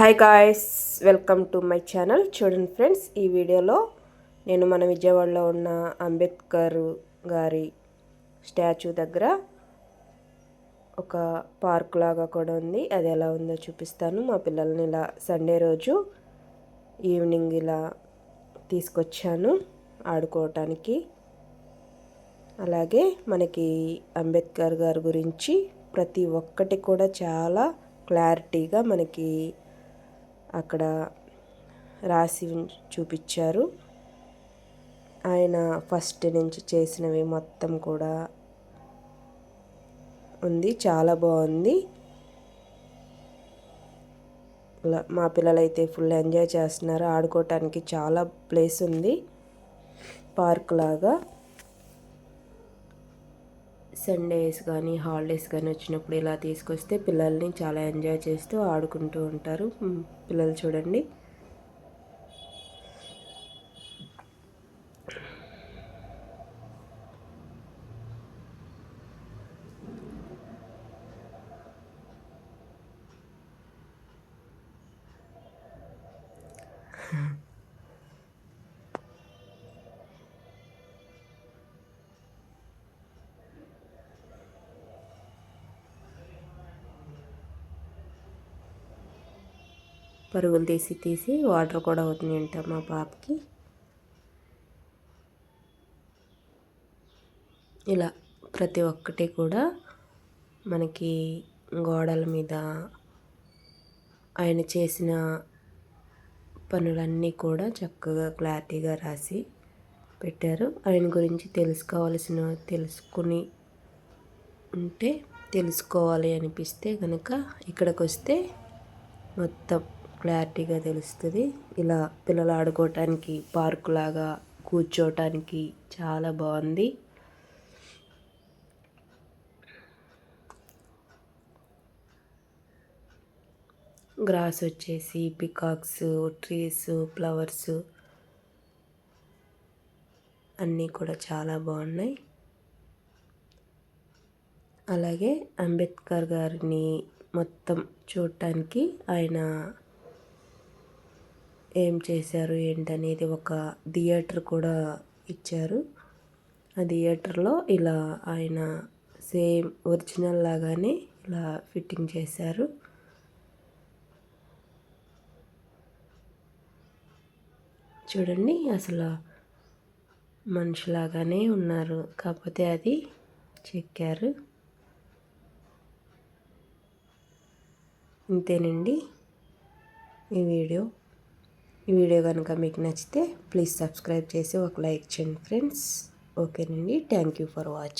Hi guys welcome to my channel చూడండి friends ఈ వీడియోలో నేను మన విజయవాడలో ఉన్న అంబేద్కర్ గారి స్టాచ్యూ దగ్గర ఒక పార్క్ లాగా కూడా ఉంది. అది ఎలా ఉందో చూపిస్తాను. మా పిల్లల్ని ఇలా సండే రోజు ఈవినింగ్ ఇలా తీసుకొచ్చాను ఆడుకోవటానికి. అలాగే మనకి అంబేద్కర్ గారి గురించి ప్రతి ఒక్కటి కూడా చాలా క్లారిటీగా మనకి అక్కడ రాసి చూపించారు. ఆయన ఫస్ట్ నుంచి చేసినవి మొత్తం కూడా ఉంది. చాలా బాగుంది. మా పిల్లలైతే ఫుల్ ఎంజాయ్ చేస్తున్నారు. ఆడుకోవటానికి చాలా ప్లేస్ ఉంది. పార్క్ లాగా. సండేస్ కానీ హాలిడేస్ కానీ వచ్చినప్పుడు ఇలా తీసుకొస్తే పిల్లల్ని చాలా ఎంజాయ్ చేస్తూ ఆడుకుంటూ ఉంటారు. పిల్లలు చూడండి. పరుగులు తీసి తీసి వాటర్ కూడా అవుతున్నాయంట మా పాపకి. ఇలా ప్రతి ఒక్కటి కూడా మనకి గోడల మీద ఆయన చేసిన పనులన్నీ కూడా చక్కగా క్లారిటీగా రాసి పెట్టారు. ఆయన గురించి తెలుసుకోవాల్సిన తెలుసుకుని ఉంటే తెలుసుకోవాలి అనిపిస్తే కనుక ఇక్కడికి వస్తే మొత్తం. క్లారిటీగా తెలుస్తుంది. ఇలా పిల్లలు ఆడుకోవటానికి పార్కు లాగా కూర్చోవటానికి చాలా బాగుంది. గ్రాస్ వచ్చేసి పికాక్స్ ట్రీస్ ఫ్లవర్స్ అన్నీ కూడా చాలా బాగున్నాయి. అలాగే అంబేద్కర్ గారిని మొత్తం చూడటానికి ఆయన ఏం చేశారు ఏంటనేది ఒక థియేటర్ కూడా ఇచ్చారు. ఆ థియేటర్లో ఇలా ఆయన సేమ్ ఒరిజినల్ లాగానే ఇలా ఫిట్టింగ్ చేశారు. చూడండి అసలు మనిషిలాగానే ఉన్నారు. కాకపోతే అది చెక్కారు. ఇంతేనండి ఈ వీడియో. ఈ వీడియో కనుక మీకు నచ్చితే ప్లీజ్ సబ్స్క్రైబ్ చేసి ఒక లైక్ చేయండి ఫ్రెండ్స్ ఓకేనండి థ్యాంక్ యూ ఫర్ వాచింగ్